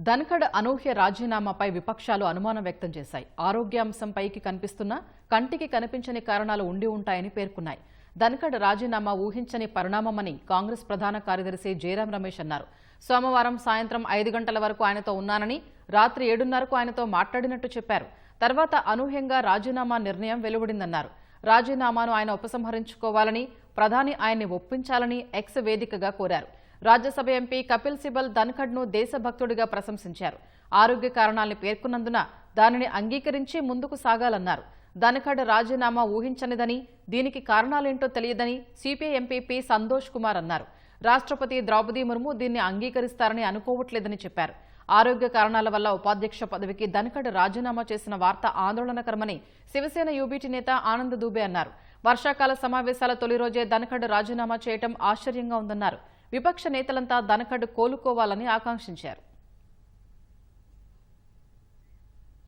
ధన్ఖడ్ అనూహ్య రాజీనామాపై విపక్షాలు అనుమానం వ్యక్తం చేశాయి. ఆరోగ్యాంశం పైకి కనిపిస్తున్నా కంటికి కనిపించని కారణాలు ఉండి ఉంటాయని పేర్కొన్నాయి. ధన్ఖడ్ రాజీనామా ఊహించని పరిణామమని కాంగ్రెస్ ప్రధాన కార్యదర్శి జయరాం రమేష్ అన్నారు. సోమవారం సాయంత్రం ఐదు గంటల వరకు ఆయనతో ఉన్నానని రాత్రి ఏడున్నరకు ఆయనతో మాట్లాడినట్టు చెప్పారు. తర్వాత అనూహ్యంగా రాజీనామా నిర్ణయం వెలువడిందన్నారు. రాజీనామాను ఆయన ఉపసంహరించుకోవాలని ప్రధాని ఆయన్ని ఒప్పించాలని ఎక్స్ వేదికగా కోరారు. రాజ్యసభ ఎంపీ కపిల్ సిబల్ ధన్ఖడ్ను దేశభక్తుడిగా ప్రశంసించారు. ఆరోగ్య కారణాల్ని పేర్కొన్నందున దానిని అంగీకరించి ముందుకు సాగాలన్నారు. ధన్ఖడ్ రాజీనామా ఊహించనిదని దీనికి కారణాలేంటో తెలియదని సిపిఐ ఎంపీ సంతోష్ కుమార్ అన్నారు. రాష్ట్రపతి ద్రౌపది ముర్ము దీన్ని అంగీకరిస్తారని అనుకోవట్లేదని చెప్పారు. ఆరోగ్య కారణాల వల్ల ఉపాధ్యక్ష పదవికి ధన్ఖడ్ రాజీనామా చేసిన వార్త ఆందోళనకరమని శివసేన యూబీటీ నేత ఆనంద్ దూబే అన్నారు. వర్షాకాల సమావేశాల తొలి రోజే ధన్ఖడ్ రాజీనామా చేయటం ఆశ్చర్యంగా ఉందన్నారు. విపక్ష నేతలంతా దనకడ్డు కోలుకోవాలని ఆకాంక్షించారు.